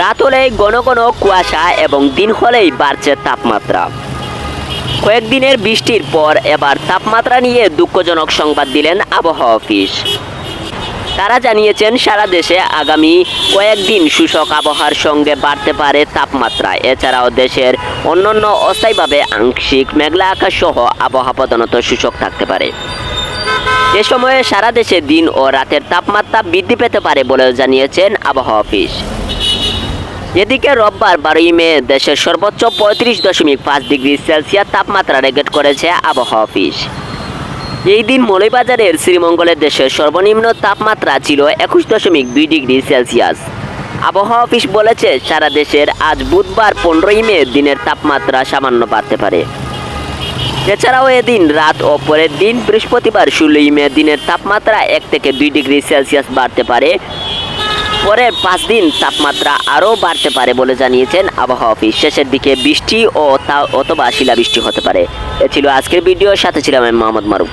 রাত হলেই ঘন ঘন কুয়াশা এবং দিন হলেই বাড়ছে তাপমাত্রা। কয়েকদিনের বৃষ্টির পর এবার তাপমাত্রা নিয়ে দুঃখজনক সংবাদ দিলেন আবহাওয়া অফিস। তারা জানিয়েছেন, সারা দেশে আগামী কয়েকদিন শুষ্ক আবহাওয়ার সঙ্গে বাড়তে পারে তাপমাত্রা। এছাড়াও দেশের অন্যান্য অস্থায়ীভাবে আংশিক মেঘলা আকাশ সহ আবহাওয়া প্রধানত শুষ্ক থাকতে পারে। এ সময়ে সারা দেশে দিন ও রাতের তাপমাত্রা বৃদ্ধি পেতে পারে বলেও জানিয়েছেন আবহাওয়া অফিস। এদিকে রোববার বারোই মে দেশের সর্বোচ্চ পঁয়ত্রিশ দশমিক পাঁচ ডিগ্রি সেলসিয়াস তাপমাত্রা রেকর্ড করেছে আবহাওয়া অফিস। এই দিন মৌলভীবাজারের শ্রীমঙ্গলের দেশের সর্বনিম্ন তাপমাত্রা ছিল একুশ দশমিক দুই ডিগ্রি সেলসিয়াস। আবহাওয়া অফিস বলেছে, সারা দেশের আজ বুধবার পনেরোই মে দিনের তাপমাত্রা সামান্য বাড়তে পারে। এছাড়াও এদিন রাত ও পরের দিন বৃহস্পতিবার ষোলোই মে দিনের তাপমাত্রা এক থেকে দুই ডিগ্রি সেলসিয়াস বাড়তে পারে। পরের পাঁচ দিন তাপমাত্রা আরও বাড়তে পারে বলে জানিয়েছেন আবহাওয়া অফিস। শেষের দিকে বৃষ্টি ও তা অথবা শিলাবৃষ্টি হতে পারে। এ ছিল আজকের ভিডিও, সাথে ছিলাম আমি মোহাম্মদ মারুফ।